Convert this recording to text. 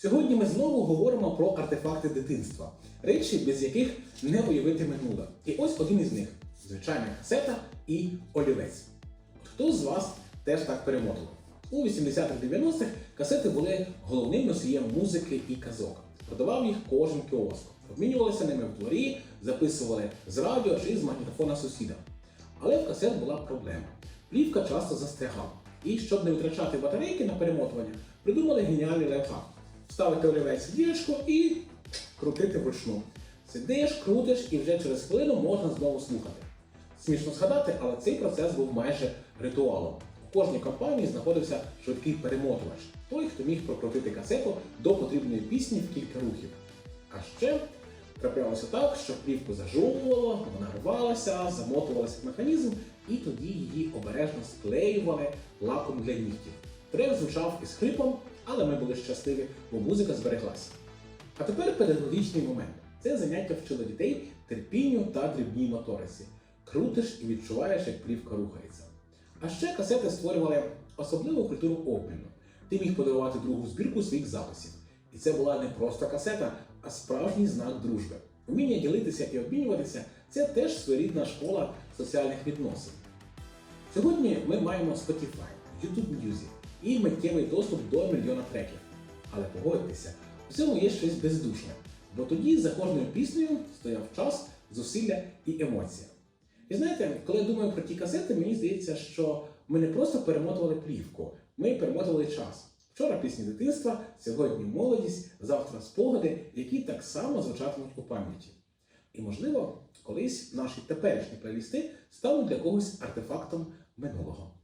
Сьогодні ми знову говоримо про артефакти дитинства, речі, без яких не уявити минуле. І ось один із них звичайна касета і олівець. Хто з вас теж так перемотував? У 80-х-90-х касети були головним носієм музики і казок. Продавав їх кожен кіоск. Обмінювалися ними в дворі, записували з радіо чи з магнітофона сусіда. Але в касет була проблема. Плівка часто застрягала. І щоб не витрачати батарейки на перемотування, придумали геніальний лайфхак. Вставити олівець в діжку і крутити вручну. Сидиш, крутиш і вже через хвилину можна знову слухати. Смішно згадати, але цей процес був майже ритуалом. У кожній компанії знаходився швидкий перемотувач, той, хто міг прокрутити касету до потрібної пісні в кілька рухів. А ще траплялося так, що плівку зажовувало, вона рвалася, замотувалася в механізм, і тоді її обережно склеювали лаком для нігтів. Трек звучав із хрипом, але ми були щасливі, бо музика збереглася. А тепер педагогічний момент. Це заняття вчило дітей терпінню та дрібній моториці. Крутиш і відчуваєш, як плівка рухається. А ще касети створювали особливу культуру обміну. Ти міг подарувати другу збірку своїх записів. І це була не просто касета, а справжній знак дружби. Уміння ділитися і обмінюватися це теж своєрідна школа соціальних відносин. Сьогодні ми маємо Spotify, YouTube Music і миттєвий доступ до мільйона треків. Але погодьтеся, у цьому є щось бездушне, бо тоді за кожною піснею стояв час, зусилля і емоція. І знаєте, коли я думаю про ті касети, мені здається, що ми не просто перемотували плівку, ми перемотували час. Вчора пісні дитинства, сьогодні молодість, завтра спогади, які так само звучатимуть у пам'яті. І, можливо, колись наші теперішні плейлісти стануть для когось артефактом минулого.